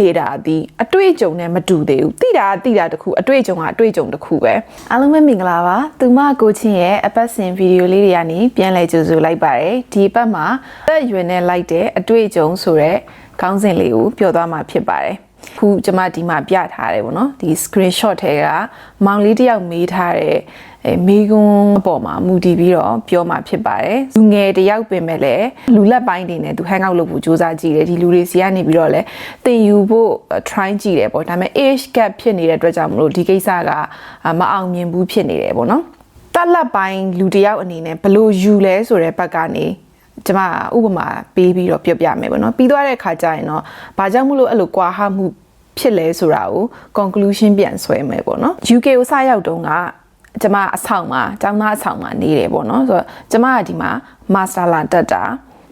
နေတာဒီအတွေ့အကြုံနဲ့မတူသေးဘူးတိတာကတိတာတစ်ခုအတွေ့အကြုံကအတွေ့အကြုံတစ်ခုပဲအားလုံးပဲမင်္ဂလာပါသူမကိုချင်းရဲ့အပတ်စဉ်ဗီဒီယိုလေးတွေကနေပြန်လည်ကြိုဆိုလိုက်ပါတယ်ဒီအပတ်မှာသက်ရွယ်နဲ့လိုက်တဲ့အတွေ့အကြုံဆိုတဲ့ခေါင်းစဉ်လေးကိုပြောသွားမှာဖြစ်ပါတယ်ခုကျွန်မဒီမှာပြထားတယ်ဗောနော်ဒီ screenshot ထဲကမောင်လေးတစ်ယောက်မေးထားတဲ့ အဲမိကွန်းအပေါ်မှာမူတည်ပြီးတော့ပြောမှာဖြစ်ပါတယ်လူငယ်တစ်ယောက်ပင်မဲ့လည်းလူလက်ပိုင်းတွေနဲ့သူ hang out လုပ်ဖို့စူးစမ်းကြည့်တယ်ဒီလူတွေစီကနေပြီးတော့လည်းတင်ယူဖို့ try ကြည့်တယ်ပေါ့ဒါပေမဲ့ age gap ဖြစ်နေတဲ့အတွက်ကြောင့်မလို့ဒီကိစ္စကမအောင်မြင်ဘူးဖြစ်နေတယ်ပေါ့နော်တက်လက်ပိုင်းလူတစ်ယောက်အနေနဲ့ဘယ်လိုယူလဲဆိုတဲ့ဘက်ကနေကျမဥပမာပေးပြီးတော့ပြောပြမယ်ပေါ့နော်ပြီးသွားတဲ့အခါကျရင်တော့ဘာကြောင့်မလို့အဲ့လိုကွာဟမှုဖြစ်လဲဆိုတာကို conclusion ပြန်ဆွဲမယ်ပေါ့နော် UK ကိုစရောက်တုန်းက ကျမအဆောင်မှာကျောင်းသားအဆောင်မှာနေတယ်ပေါ့နော်ဆိုတော့ကျမကဒီမှာ master လာတက်တာ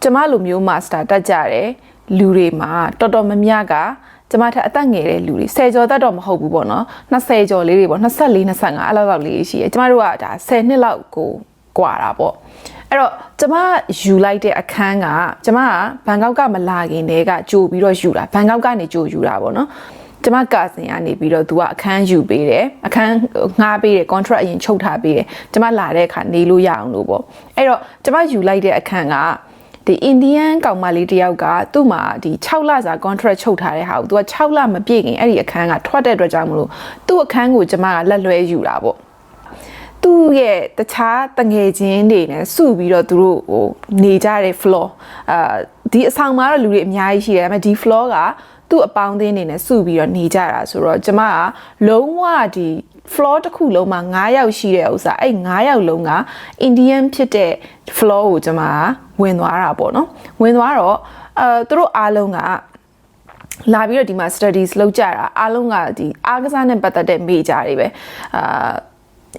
ကျမလိုမျိုး master တက်ကြတယ်လူတွေမှာတော်တော်များများကကျမထက်အသက်ငယ်တဲ့လူတွေ10ကျော်သက်တော့မဟုတ်ဘူးပေါ့နော်20ကျော်လေးတွေပေါ့24 25အဲ့လောက်လောက်လေးရှိတယ်ကျမတို့ကဒါ10နှစ်လောက်ကိုกว่าတာပေါ့အဲ့တော့ကျမယူလိုက်တဲ့အခန်းကကျမကဘန်ကောက်ကမလာခင်တည်းကကြိုပြီးတော့ယူတာဘန်ကောက်ကနေကြိုယူတာပေါ့နော် ကျမကာစင်ကနေပြီးတော့သူကအခန်းယူပေးတယ်အခန်းငှားပေးတယ် contract အရင်ချုပ်ထားပေးတယ်ကျမလာတဲ့အခါနေလို့ရအောင်လို့ပေါ့အဲ့တော့ကျမယူလိုက်တဲ့အခန်းကဒီအိန္ဒိယန်ကောင်မလေးတယောက်ကသူ့မှာဒီ6လစာ contract ချုပ်ထားတဲ့ဟာကိုသူက6လမပြည့်ခင်အဲ့ဒီအခန်းကထွက်တဲ့အတွက်ကြောင့်မလို့သူ့အခန်းကိုကျမကလက်လွဲယူတာပေါ့သူ့ရဲ့တခြားတငယ်ချင်းတွေနဲ့စုပြီးတော့သူတို့ဟိုနေကြတဲ့ floor အာ ဒီအဆောင်မှာတော့လူတွေအများကြီးရှိတယ်ဒါပေမဲ့ဒီ floor ကသူ့အပေါင်းအသင်းတွေနဲ့စုပြီးတော့နေကြတာဆိုတော့ကျမကလုံးဝဒီ floor တစ်ခုလုံးမှာ9ယောက်ရှိတဲ့ဥစ္စာအဲ့9ယောက်လုံးက Indian ဖြစ်တဲ့ floor ကိုကျမကဝင်သွားတာပေါ့နော်ဝင်သွားတော့အဲသူတို့အားလုံးကလာပြီးတော့ဒီမှာ studies လုပ်ကြတာအားလုံးကဒီအားကစားနဲ့ပတ်သက်တဲ့ major တွေပဲအာ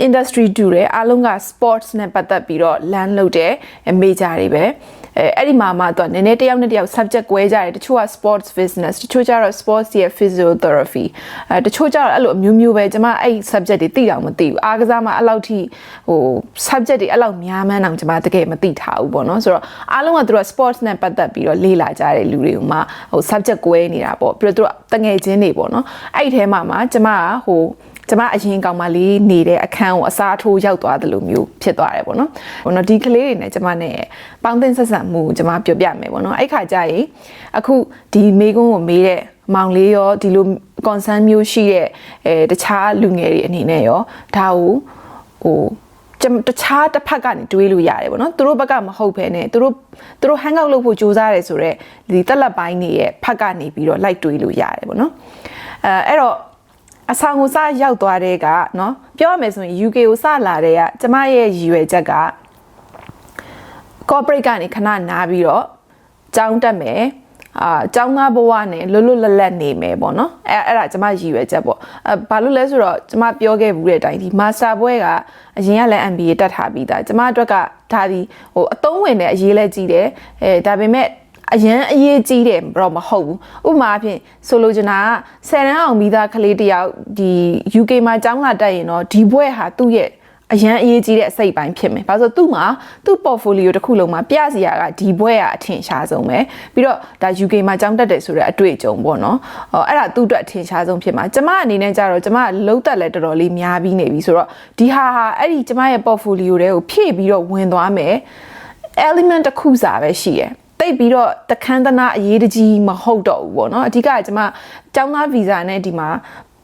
industry တူတယ်အားလုံးက sports နဲ့ပတ်သက်ပြီးတော့ learn လုပ်တဲ့ major တွေပဲ အဲအဲ့ဒီမှာမှသူကနည်းနည်းတယောက်နဲ့တယောက် subject ကွဲကြတယ်တချို့က sports business တချို့ကျတော့ sports ရဲ့ physiotherapy အဲတချို့ကျတော့အဲ့လိုအမျိုးမျိုးပဲကျွန်မအဲ့ subject တွေသိအောင်မသိဘူးအားကစားမှာအဲ့လောက်ထိဟို subject တွေအဲ့လောက်များမှန်းအောင်ကျွန်မတကယ်မသိထားဘူးပေါ့နော်ဆိုတော့အားလုံးကသူတို့ sports နဲ့ပတ်သက်ပြီးတော့လေ့လာကြတဲ့လူတွေကိုမှဟို subject ကွဲနေတာပေါ့ပြီးတော့သူတို့တငယ်ချင်းတွေပေါ့နော်အဲ့ဒီထဲမှာမှကျွန်မကဟို ကျမအရင်ကောင်မလေးနေတဲ့အခန်းကိုအစားထိုးရောက်သွားတယ်လို့မျိုးဖြစ်သွားတယ်ပေါ့နော်။ဘောနော်ဒီကလေးတွေနဲ့ကျမနဲ့ပေါင်းသင်းဆက်ဆံမှုကျမပြောပြမယ်ပေါ့နော်။အဲ့ခါကျရင်အခုဒီမေကွန်းကိုမေးတဲ့မောင်လေးရောဒီလို concern မျိုးရှိတဲ့အဲတခြားလူငယ်တွေအနေနဲ့ရောဒါကိုဟိုတခြားတစ်ဖက်ကနေတွေးလို့ရတယ်ပေါ့နော်သူတို့ဘက်ကမဟုတ်ဘဲနဲ့သူတို့သူတို့ hang out လုပ်ဖို့စူးစမ်းရဲဆိုတော့ဒီတက်လက်ပိုင်းတွေရဲ့ဖက်ကနေပြီးတော့လိုက်တွေးလို့ရတယ်ပေါ့နော်အဲအဲ့တော့ အဆောင်ကိုစရောက်သွားတဲ့ကနော်ပြောရမယ်ဆိုရင် UK ကိုစလာတဲ့ကကျမရဲ့ရည်ရွယ်ချက်က corporate ကနေခဏနားပြီးတော့ကြောင်းတက်မယ်အာចောင်းသားဘဝနဲ့လွတ်လွတ်လပ်လပ်နေမယ်ပေါ့နော်အဲအဲ့ဒါကျမရည်ရွယ်ချက်ပေါ့အဲဘာလို့လဲဆိုတော့ကျမပြောခဲ့ဘူးတဲ့အတိုင်းဒီ master ဘွဲကအရင်ကလည်း MBA တက်ထားပြီးသားကျမအတွက်ကဒါဒီဟိုအသုံးဝင်တဲ့အရေးလဲကြီးတယ်အဲဒါပေမဲ့ အရန်အရေးကြီးတယ်တော့မဟုတ်ဘူးဥပမာအဖြစ်ဆိုလိုချင်တာကဆယ်တန်းအောင်မိသားကလေးတယောက်ဒီ UK မှာကျောင်းလာတက်ရင်တော့ဒီဘွဲဟာသူ့ရဲ့အရန်အရေးကြီးတဲ့အစိတ်ပိုင်းဖြစ်မယ်။ဘာလို့သူ့မှာသူ့ portfolio တစ်ခုလုံးမှာပြစရာကဒီဘွဲကအထင်ရှားဆုံးပဲ။ပြီးတော့ဒါ UK မှာကျောင်းတက်တယ်ဆိုတဲ့အတွေ့အကြုံပေါ့နော်။အော်အဲ့ဒါသူ့အတွက်အထင်ရှားဆုံးဖြစ်မှာ။ကျမအနေနဲ့ကြတော့ကျမလုံးသက်လဲတော်တော်လေးများပြီးနေပြီဆိုတော့ဒီဟာဟာအဲ့ဒီကျမရဲ့ portfolio တွေကိုဖြည့်ပြီးတော့ဝင်သွားမယ်။ element တစ်ခုစာပဲရှိတ ယ်။တိတ်ပြီးတော့တခန်းတနာအရေးတကြီးမဟုတ်တော့ဘူးပေါ့နော်အဓိကကကျွန်မကျောင်းသားဗီဇာနဲ့ဒီမှာ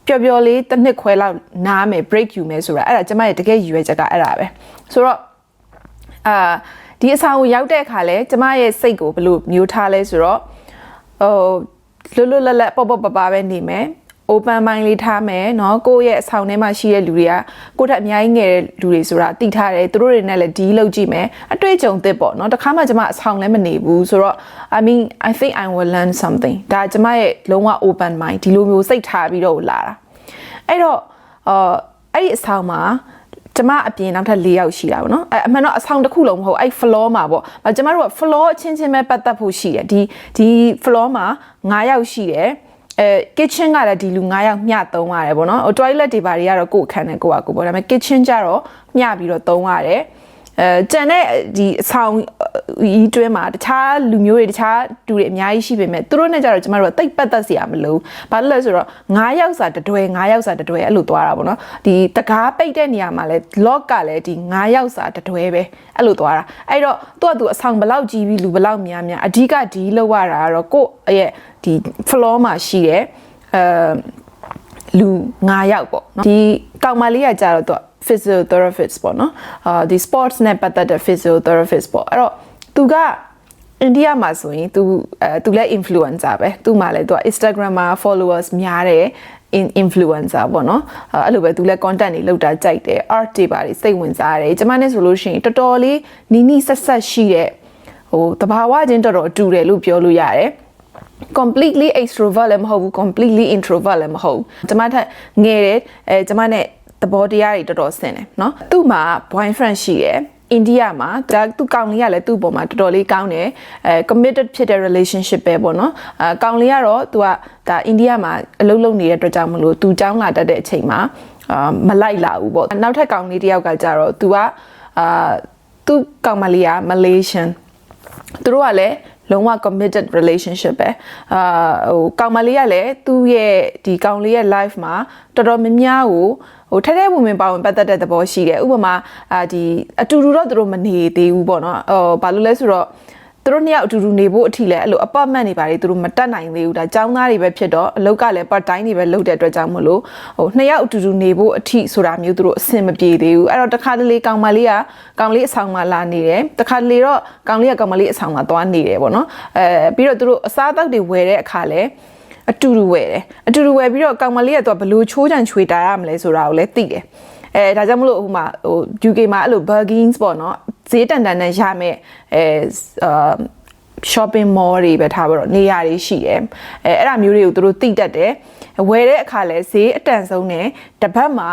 ပျော်ပျော်လေးတစ်နှစ်ခွဲလောက်နားမယ် break ယူမယ်ဆိုတာအဲ့ဒါကျမရဲ့တကယ်ရည်ရွယ်ချက်ကအဲ့ဒါပဲဆိုတော့အာဒီအဆောင်ကိုရောက်တဲ့အခါလဲကျမရဲ့စိတ်ကိုဘယ်လိုမျိုးထားလဲဆိုတော့ဟိုလွတ်လွတ်လပ်လပ်ပေါ့ပေါ့ပပပဲနေမယ် open mind လေးထားမယ်เนาะကိုယ့်ရဲ့အဆောင်ထဲမှာရှိတဲ့လူတွေကကိုယ့်ထက်အများကြီးငယ်တဲ့လူတွေဆိုတာသိထားတယ်သူတို့တွေနဲ့လည်း deal လုပ်ကြည့်မယ်အတွေ့အကြုံသစ်ပေါ့เนาะတခါမှကျွန်မအဆောင်လည်းမနေဘူးဆိုတော့ I mean I think I will learn something ဒါကျွန်မရဲ့လုံးဝ open mind ဒီလိုမျိုးစိတ်ထားပြီးတော့လာတာအဲ့တော့အော်အဲ့ဒီအဆောင်မှာကျမအပြင်နောက်ထပ်၄ယောက်ရှိတာပေါ့နော်အဲအမှန်တော့အဆောင်တစ်ခုလုံးမဟုတ်အဲ့ floor မှာပေါ့ကျမတို့က floor အချင်းချင်းပဲပတ်သက်ဖို့ရှိတယ်ဒီဒီ floor မှာ9ယောက်ရှိတယ် အဲ kitchen ကလည်းဒီလူ9ယောက်မျှသုံးရတယ်ပေါ့နော်ဟို toilet တွေဘာတွေကတော့ကိုယ့်အခန်းနဲ့ကိုယ့်ဟာကိုယ်ပေါ့ဒါပေမဲ့ kitchen ကြတော့မျှပြီးတော့သုံးရတယ်အဲကြံတဲ့ဒီအဆောင်ဤတွင်းမှာတခြားလူမျိုးတွေတခြားတူတွေအများကြီးရှိပေမဲ့သူတို့နဲ့ကြတော့ကျမတို့ကတိတ်ပတ်သက်စရာမလိုဘာလို့လဲဆိုတော့9ယောက်စာတတွဲ9ယောက်စာတတွဲအဲ့လိုသွားတာပေါ့နော်ဒီတကားပိတ်တဲ့နေရာမှာလဲ lock ကလည်းဒီ9ယောက်စာတတွဲပဲအဲ့လိုသွားတာအဲ့တော့သူကသူအဆောင်ဘလောက်ကြီးပြီးလူဘလောက်များများအဓိကဒီလောက်ရတာကတော့ကိုယ့်ရဲ့ ဒီ floor မှာရှိတဲ့အဲလူ9ယောက်ပေါ့နော်ဒီကောင်မလေးကကြတော့သူ physiotherapist ပေါ့နော်အာဒီ sports နဲ့ပတ်သက်တဲ့ physiotherapist ပေါ့အဲ့တော့သူကအိန္ဒိယမှာဆိုရင်သူအဲသူလည်း influencer ပဲသူမှလည်းသူက Instagram မှာ followers များတယ် in influencer ပေါ့နော်အဲ့လိုပဲသူလည်း content တွေလုပ်တာကြိုက်တယ် art တွေပါတွေစိတ်ဝင်စားတယ်ကျမနဲ့ဆိုလို့ရှိရင်တော်တော်လေးနီးနီးဆက်ဆက်ရှိတဲ့ဟိုတဘာဝချင်းတော်တော်တူတယ်လို့ပြောလို့ရတယ် completely extrovert လည်းမဟုတ်ဘူး completely introvert လည်းမဟုတ်ဘူးကျမထက်ငယ်တယ်အဲကျမနဲ့သဘောတရားတွေတော်တော်ဆင်တယ်เนาะသူ့မှာ boyfriend ရှိတယ်အိန္ဒိယမှာဒါသူကောင်လေးကလည်းသူ့ပေါ်မှာတော်တော်လေးကောင်းတယ်အဲ committed ဖြစ်တဲ့ relationship ပဲပေါ့နော်အဲကောင်လေးကတော့သူကဒါအိန္ဒိယမှာအလုပ်လုပ်နေတဲ့အတွက်ကြောင့်မလို့သူចောင်းလာတတ်တဲ့အချိန်မှာအာမလိုက်လာဘူးပေါ့နောက်ထပ်ကောင်လေးတယောက်ကကြတော့သူကအာသူ့ကောင်မလေးက Malaysian သူတို့ကလည်း လုံးဝ committed relationship ပဲအာဟိုကောင်မလေးကလည်းသူ့ရဲ့ဒီကောင်လေးရဲ့ life မှာတော်တော်များများကိုဟိုထဲထဲဝင်ဝင်ပါဝင်ပတ်သက်တဲ့သဘောရှိတယ်ဥပမာအာဒီအတူတူတော့သူတို့မနေသေးဘူးပေါ့နော်ဟိုဘာလို့လဲဆိုတော့ သူတို့နှစ်ယောက်အတူတူနေဖို့အထိလည်းအဲ့လို apartment တွေပါတယ်သူတို့မတက်နိုင်သေးဘူးဒါចောင်းသားတွေပဲဖြစ်တော့အလုပ်ကလည်း part time တွေပဲလုပ်တဲ့အတွက်ကြောင့်မလို့ဟိုနှစ်ယောက်အတူတူနေဖို့အထိဆိုတာမျိုးသူတို့အဆင်မပြေသေးဘူးအဲ့တော့တခါတလေကောင်မလေးကကောင်လေးအဆောင်မှာလာနေတယ်တခါတလေတော့ကောင်လေးကကောင်မလေးအဆောင်မှာသွားနေတယ်ပေါ့နော်အဲပြီးတော့သူတို့အစားအသောက်တွေဝယ်တဲ့အခါလဲအတူတူဝယ်တယ်အတူတူဝယ်ပြီးတော့ကောင်မလေးကသူကဘလို့ချိုးချံချွေတာရမလဲဆိုတာကိုလည်းသိတယ် အဲဒါကြောင့်မလို့ဟိုမှာဟို UK မှာအဲ့လို bargains ပေါ့နော်ဈေးတန်တန်နဲ့ရမယ်အဲအာ shopping mall တွေပဲထားပြီးတော့နေရာတွေရှိတယ်အဲအဲ့ဒါမျိုးတွေကိုသူတို့သိတတ်တယ်ဝယ်တဲ့အခါလဲဈေးအတန်ဆုံးနဲ့တစ်ပတ်မှာ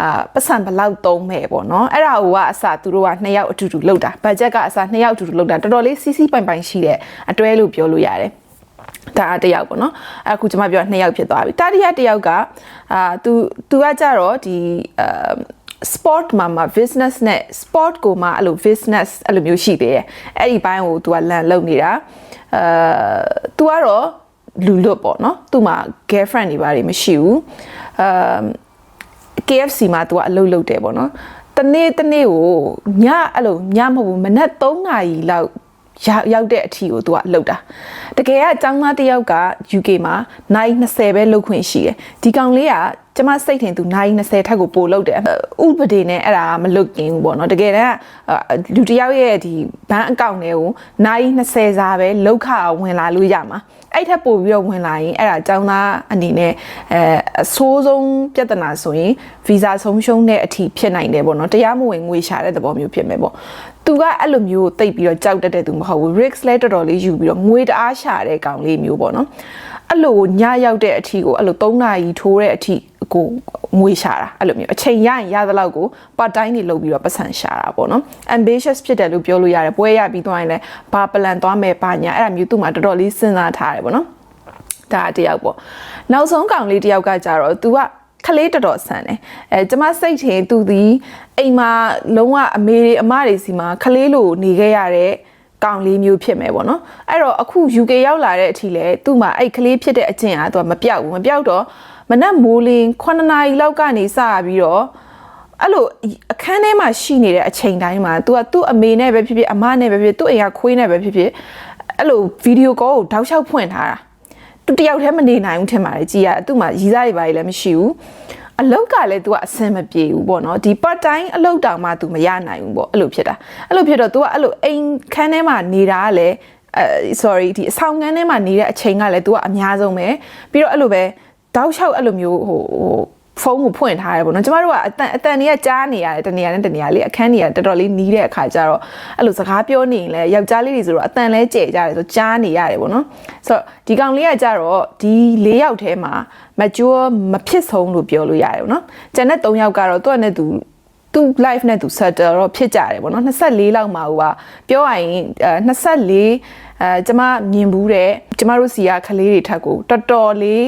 အာပတ်စံဘလောက်သုံးမဲ့ပေါ့နော်အဲ့ဒါဟိုကအစသူတို့ကနှစ်ယောက်အတူတူလောက်တာဘတ်ဂျက်ကအစနှစ်ယောက်အတူတူလောက်တာတော်တော်လေးစီးစီးပိုင်ပိုင်ရှိတဲ့အတွဲလို့ပြောလို့ရတယ် ဒါတယောက်ပေါ့နော်အခုကျွန်မပြောနှစ်ယောက်ဖြစ်သွားပြီတတိယတယောက်ကအာ तू तू ကကြတော့ဒီအာ sport မှာမှာ business နဲ့ sport ကိုမှအဲ့လို business အဲ့လိုမျိုးရှိသေးတယ်အဲ့ဒီဘိုင်းကို तू ကလန်လုပ်နေတာအဲ तू ကတော့လူလွတ်ပေါ့နော်သူ့မှာ girlfriend တွေပါတယ်မရှိဘူးအမ် KFC မှာ तू ကအလုပ်လုပ်တယ်ပေါ့နော်တနေ့တနေ့ကိုညအဲ့လိုညမဟုတ်ဘူးမနက်3နာရီလောက် ရောက်ရောက်တဲ့အထီကို तू ကလှုပ်တာတကယ်ကចောင်းသားတစ်ယောက်က UK မှာနိုင်20ပဲလှုပ်ခွင့်ရှိတယ်ဒီကောင်လေးကကျမစိတ်ထင်သူနိုင်20ထက်ကိုပိုလှုပ်တယ်ဥပဒေနဲ့အဲ့ဒါမလွတ်ကင်းဘူးပေါ့နော်တကယ်တမ်းလူတစ်ယောက်ရဲ့ဒီဘဏ်အကောင့်တွေကိုနိုင်20စာပဲလောက်ခအောင်ဝင်လာလို့ရမှာအဲ့ထက်ပိုပြီးတော့ဝင်လာရင်အဲ့ဒါចောင်းသားအနေနဲ့အဲအဆိုးဆုံးပြဿနာဆိုရင်ဗီဇာဆုံးရှုံးတဲ့အထိဖြစ်နိုင်တယ်ပေါ့နော်တရားမဝင်ငွေရှာတဲ့သဘောမျိုးဖြစ်မယ်ပေါ့ သူကအဲ့လိုမျိုးတိတ်ပြီးတော့ကြောက်တတ်တဲ့သူမဟုတ်ဘူး risk လဲတော်တော်လေးယူပြီးတော့ငွေတအားရှာတဲ့ကောင်လေးမျိုးပေါ့နော်အဲ့လိုညရောက်တဲ့အထိကိုအဲ့လို3နာရီထိုးတဲ့အထိကိုငွေရှာတာအဲ့လိုမျိုးအချိန်ရရင်ရသလောက်ကို part time တွေလုပ်ပြီးတော့ပတ်စံရှာတာပေါ့နော် ambitious ဖြစ်တယ်လို့ပြောလို့ရတယ်ပွဲရပြီးသွားရင်လည်းဘာ plan သွားမယ်ဘာညာအဲ့ဒါမျိုးသူ့မှာတော်တော်လေးစဉ်းစားထားတယ်ပေါ့နော်ဒါတယောက်ပေါ့နောက်ဆုံးကောင်လေးတယောက်ကကြတော့ तू က ခလေးတော်တော်ဆန်တယ်အဲကျမစိတ်ထင်သူဒီအိမ်မှာလုံးဝအမေတွေအမတွေစီမှာခလေးလိုနေခဲ့ရတဲ့ကောင်လေးမျိုးဖြစ်မယ်ပေါ့နော်အဲ့တော့အခု UK ရောက်လာတဲ့အထိလဲသူ့မှာအဲ့ကလေးဖြစ်တဲ့အကျင့်အားသူကမပြောက်ဘူးမပြောက်တော့မနက်မိုးလင်း9နာရီလောက်ကနေစပြီးတော့အဲ့လိုအခန်းထဲမှာရှိနေတဲ့အချိန်တိုင်းမှာ तू ကသူ့အမေနဲ့ပဲဖြစ်ဖြစ်အမနဲ့ပဲဖြစ်ဖြစ်သူ့အိမ်ကခွေးနဲ့ပဲဖြစ်ဖြစ်အဲ့လိုဗီဒီယိုကောကိုတောက်လျှောက်ဖွင့်ထားတာ သူတယောက်တည်းမနေနိုင်ဘူးထင်ပါတယ်ကြည်ရသူ့မှာရီးစားတွေပါလည်းမရှိဘူးအလောက်ကလည်း तू ကအဆင်မပြေဘူးပေါ့နော်ဒီ part time အလောက်တောင်မှ तू မရနိုင်ဘူးပေါ့အဲ့လိုဖြစ်တာအဲ့လိုဖြစ်တော့ तू ကအဲ့လိုအိမ်ခန်းထဲမှာနေတာကလည်းအဲ sorry ဒီအဆောင်ခန်းထဲမှာနေတဲ့အချိန်ကလည်း तू ကအများဆုံးပဲပြီးတော့အဲ့လိုပဲတောက်လျှောက်အဲ့လိုမျိုးဟိုဟို ဖုန်းကိုဖွင့်ထားရဲပေါ့နော်ကျမတို့ကအတန်အတန်တွေကကြားနေရတယ်တနေရာနဲ့တနေရာလေးအခန်းတွေကတော်တော်လေးနီးတဲ့အခါကျတော့အဲ့လိုစကားပြောနေရင်လည်းယောက်ျားလေးတွေဆိုတော့အတန်လဲကြဲကြတယ်ဆိုကြားနေရတယ်ပေါ့နော်ဆိုတော့ဒီကောင်လေးကကြတော့ဒီ၄ယောက်ထဲမှာ mature မဖြစ်ဆုံးလို့ပြောလို့ရတယ်ပေါ့နော်ကျန်တဲ့၃ယောက်ကတော့သူ့နဲ့သူသူ live နဲ့သူ settle တော့ဖြစ်ကြတယ်ပေါ့နော်24လောက်မှာဟိုကပြောရရင်24အဲကျမမြင်ဘူးတဲ့ကျမတို့စီကကလေးတွေထက်ကိုတော်တော်လေး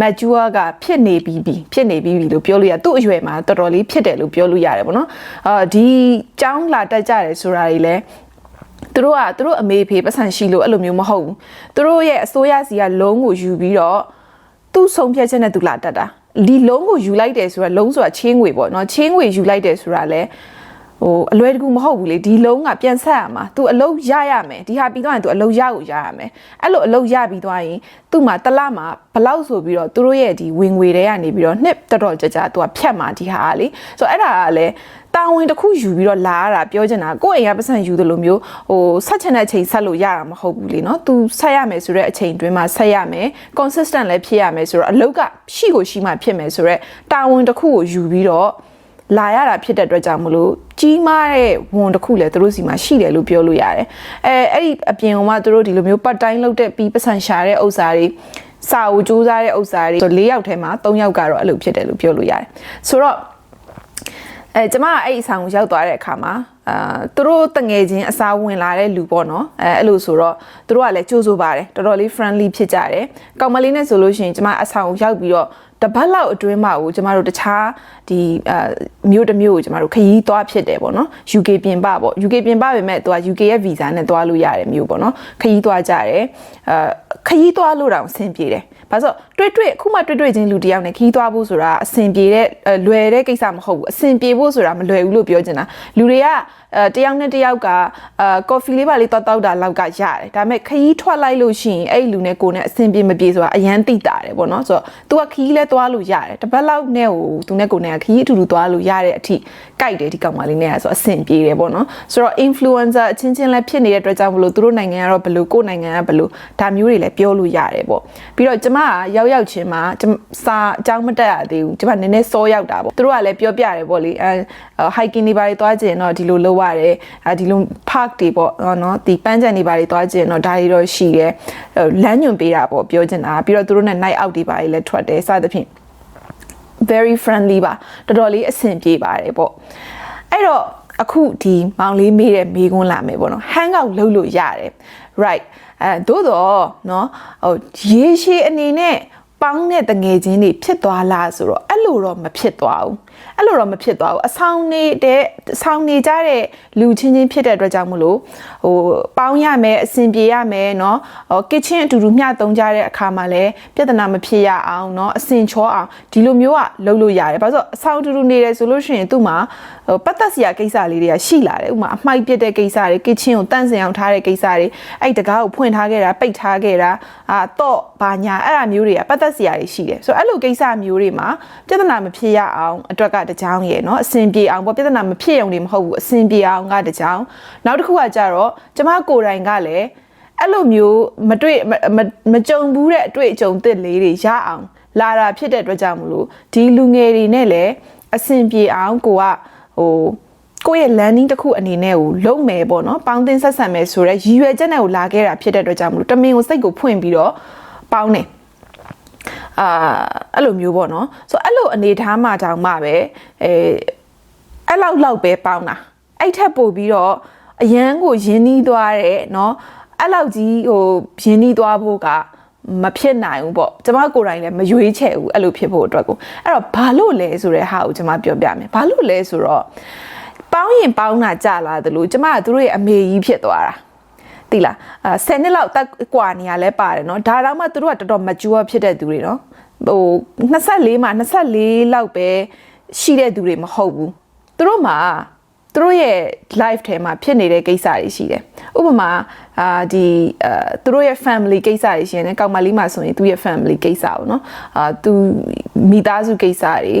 mature ကဖြစ်နေပြီးပြီဖြစ်နေပြီးပြီလို့ပြောလို့ရသူ့အရွယ်မှာတော်တော်လေးဖြစ်တယ်လို့ပြောလို့ရတယ်ပေါ့နော်အာဒီចောင်းလာတက်ကြတယ်ဆိုတာတွေလည်းသူတို့ကသူတို့အမေဖေပတ်စံရှိလို့အဲ့လိုမျိုးမဟုတ်ဘူးသူတို့ရဲ့အစိုးရစီကလုံးကိုယူပြီးတော့သူ့ဆုံးဖြတ်ချက်နဲ့သူလာတက်တာဒီလုံးကိုယူလိုက်တယ်ဆိုတာလုံးဆိုတာချင်းငွေပေါ့နော်ချင်းငွေယူလိုက်တယ်ဆိုတာလဲ ဟိုအလွယ်တကူမဟုတ်ဘူးလေဒီလုံးကပြန်ဆက်ရမှာ तू အလုံးရရမယ်ဒီဟာပြီးသွားရင် तू အလုံးရကိုရရမယ်အဲ့လိုအလုံးရပြီးသွားရင်သူ့မှာတစ်လမှာဘလောက်ဆိုပြီးတော့သူတို့ရဲ့ဒီဝင်ငွေတွေကနေပြီးတော့နှစ်တော်တော်ကြာကြာ तू ကဖြတ်မှာဒီဟာကလေဆိုတော့အဲ့ဒါကလည်းတာဝန်တစ်ခုယူပြီးတော့လာရတာပြောချင်တာကိုယ့်အိမ်ကပတ်စံယူတယ်လို့မျိုးဟိုဆက်ချင်တဲ့အချိန်ဆက်လို့ရတာမဟုတ်ဘူးလေနော် तू ဆက်ရမယ်ဆိုတဲ့အချိန်တွင်းမှာဆက်ရမယ် consistent လည်းဖြစ်ရမယ်ဆိုတော့အလုပ်ကရှိကိုရှိမှဖြစ်မယ်ဆိုတော့တာဝန်တစ်ခုကိုယူပြီးတော့ လာရတာဖြစ်တဲ့အတွက်ကြောင့်မလို့ကြီးမားတဲ့ဝန်တစ်ခုလည်းသူတို့စီမှာရှိတယ်လို့ပြောလို့ရတယ်အဲအဲ့ဒီအပြင်ကမှသူတို့ဒီလိုမျိုးပတ်တိုင်းလောက်တဲ့ပြီးပတ်စံရှာတဲ့ဥစ္စာတွေစာအုပ်စူးစမ်းတဲ့ဥစ္စာတွေဆို၄ယောက်ထဲမှာ၃ယောက်ကတော့အဲ့လိုဖြစ်တယ်လို့ပြောလို့ရတယ်ဆိုတော့အဲကျမကအဲ့ဒီအဆောင်ကိုရောက်သွားတဲ့အခါမှာအာသူတို့တငယ်ချင်းအစာဝင်လာတဲ့လူပေါ့နော်အဲအဲ့လိုဆိုတော့သူတို့ကလည်းကြိုးစိုးပါတယ်တော်တော်လေး friendly ဖြစ်ကြတယ်ကောင်မလေးနဲ့ဆိုလို့ရှိရင်ကျမအဆောင်ကိုရောက်ပြီးတော့ တပတ်လောက်အတွင်းမှာကိုကျမတို့တခြားဒီအာမြို့တစ်မြို့ကိုကျမတို့ခရီးသွားဖြစ်တယ်ပေါ့နော် UK ပြင်ပပေါ့ UK ပြင်ပပဲမဲ့သူက UK ရဲ့ visa နဲ့သွားလို့ရတယ်မြို့ပေါ့နော်ခရီးသွားကြတယ်အာခရီးသွားလို့တောင်အဆင်ပြေတယ် ဘာလို့တွေ့တွေ့အခုမှတွေ့တွေ့ချင်းလူတယောက်နဲ့ခီးသွားဖို့ဆိုတာအဆင်ပြေတဲ့လွယ်တဲ့ကိစ္စမဟုတ်ဘူးအဆင်ပြေဖို့ဆိုတာမလွယ်ဘူးလို့ပြောချင်တာလူတွေကအဲတယောက်နဲ့တယောက်ကအာကော်ဖီလေးပါလေးတောက်တောက်တာလောက်ကရတယ်ဒါပေမဲ့ခရီးထွက်လိုက်လို့ရှိရင်အဲ့လူနဲ့ကိုနဲ့အဆင်ပြေမပြေဆိုတာအရန်တိတာတယ်ပေါ့နော်ဆိုတော့ तू ကခရီးလဲသွားလို့ရတယ်တပတ်လောက်နဲ့ဟိုသူနဲ့ကိုနဲ့ခရီးအတူတူသွားလို့ရတဲ့အထိကြိုက်တယ်ဒီကောင်မလေးနဲ့ဆိုတော့အဆင်ပြေတယ်ပေါ့နော်ဆိုတော့ influencer အချင်းချင်းလည်းဖြစ်နေတဲ့အတွက်ကြောင့်မလို့သူတို့နိုင်ငံကတော့ဘယ်လိုကိုနိုင်ငံကဘယ်လိုဒါမျိုးတွေလည်းပြောလို့ရတယ်ပေါ့ပြီးတော့ကျမကရောက်ရောက်ချင်းမှာစာအကြောင်းမတက်ရသေးဘူးကျမနည်းနည်းစောရောက်တာပေါ့သူတို့ကလည်းပြောပြတယ်ပေါ့လေအဲ hiking တွေပါတွေသွားကြရင်တော့ဒီလိုလုပ်ရတယ်အဲဒီလို park တွေပေါ့နော်ဒီပန်းချံတွေပါတွေသွားကြရင်တော့ဒါတွေတော့ရှိတယ်လမ်းညွန်ပေးတာပေါ့ပြောချင်တာပြီးတော့သူတို့နဲ့ night out တွေပါတွေလည်းထွက်တယ်စသဖြင့် very friendly ပါတော်တော်လေးအဆင်ပြေပါတယ်ပေါ့အဲ့တော့အခုဒီမောင်လေးမေးတဲ့မေးခွန်းလာမယ်ပေါ့နော် hang out လုပ်လို့ရတယ် right အဲသို့တော့နော်ဟိုရေရှည်အနေနဲ့ပေါင်းတဲ့တငယ်ချင်းတွေဖြစ်သွားလားဆိုတော့အဲ့လိုတော့မဖြစ်သွားဘူး အဲ့လိုတော့မဖြစ်သွားဘူးအဆောင်နေတဲ့ဆောင်နေကြတဲ့လူချင်းချင်းဖြစ်တဲ့အတွက်ကြောင့်မလို့ဟိုပေါင်းရမယ်အဆင်ပြေရမယ်เนาะဟိုကစ်ချင်းအတူတူမျှသုံးကြတဲ့အခါမှာလည်းပြဿနာမဖြစ်ရအောင်เนาะအဆင်ချောအောင်ဒီလိုမျိုးကလုပ်လို့ရတယ်ဘာလို့ဆိုအဆောင်အတူတူနေတယ်ဆိုလို့ရှိရင်သူ့မှာဟိုပတ်သက်စရာကိစ္စလေးတွေကရှိလာတယ်ဥမာအမှိုက်ပြစ်တဲ့ကိစ္စတွေကစ်ချင်းကိုတန့်စင်အောင်ထားတဲ့ကိစ္စတွေအဲ့တကားကိုဖွင့်ထားခဲ့တာပိတ်ထားခဲ့တာအာတော့ဘာညာအဲ့အမျိုးတွေကပတ်သက်စရာတွေရှိတယ်ဆိုတော့အဲ့လိုကိစ္စမျိုးတွေမှာပြဿနာမဖြစ်ရအောင်အတွက် ကတကြောင်ရယ်နော်အဆင်ပြေအောင်ပေါ့ပြဿနာမဖြစ်ရုံတွေမဟုတ်ဘူးအဆင်ပြေအောင်ကတကြောင်နောက်တစ်ခုကကြတော့ကျမကိုယ်တိုင်ကလည်းအဲ့လိုမျိုးမတွေ့မကြုံဘူးတဲ့အတွေ့အကြုံသစ်လေးတွေရအောင် လာတာဖြစ်တဲ့အတွက်ကြောင့်မလို့ဒီလူငယ်တွေနဲ့လည်းအဆင်ပြေအောင်ကိုကဟိုကိုယ့်ရဲ့ landing တစ်ခုအနေနဲ့ကိုလုပ်မယ်ပေါ့နော်ပေါင်းတင်ဆက်ဆံမယ်ဆိုတော့ရည်ရွယ်ချက်နဲ့ကိုလာခဲ့တာဖြစ်တဲ့အတွက်ကြောင့်မလို့တမင်ကိုစိတ်ကိုဖွင့်ပြီးတော့ပေါင်းတယ် အာအဲ့လိုမျိုးပေါ့နော်ဆိုအဲ့လိုအနေထားမှတောင်မှပဲအဲအဲ့လောက်လောက်ပဲပေါင်းတာအဲ့ထက်ပို့ပြီးတော့အရန်ကိုယင်းနှီးသွားတဲ့เนาะအဲ့လောက်ကြီးဟိုယင်းနှီးသွားဖို့ကမဖြစ်နိုင်ဘူးပေါ့ကျမကိုယ်တိုင်လည်းမရွေးချယ်ဘူးအဲ့လိုဖြစ်ဖို့အတွက်ကိုအဲ့တော့ဘာလို့လဲဆိုတဲ့ဟာကိုကျမပြောပြမယ်ဘာလို့လဲဆိုတော့ပေါင်းရင်ပေါင်းတာကြလာတယ်လို့ကျမကသူတို့ရဲ့အမေကြီးဖြစ်သွားတာတိလားအဲ10နှစ်လောက်တက်กว่าနေရလဲပါတယ်เนาะဒါတော့မှသူတို့ကတော်တော် mature ဖြစ်တဲ့သူတွေเนาะ ဟို24မှာ24လောက်ပဲရှိတဲ့သူတွေမဟုတ်ဘူးသူတို့မှာသူတို့ရဲ့ life ထဲမှာဖြစ်နေတဲ့ကိစ္စတွေရှိတယ်။ဥပမာအာဒီအာသူတို့ရဲ့ family ကိစ္စတွေရှိရတယ်။ကောင်မလေးမှာဆိုရင်သူရဲ့ family ကိစ္စပေါ့နော်။အာသူမိသားစုကိစ္စတွေ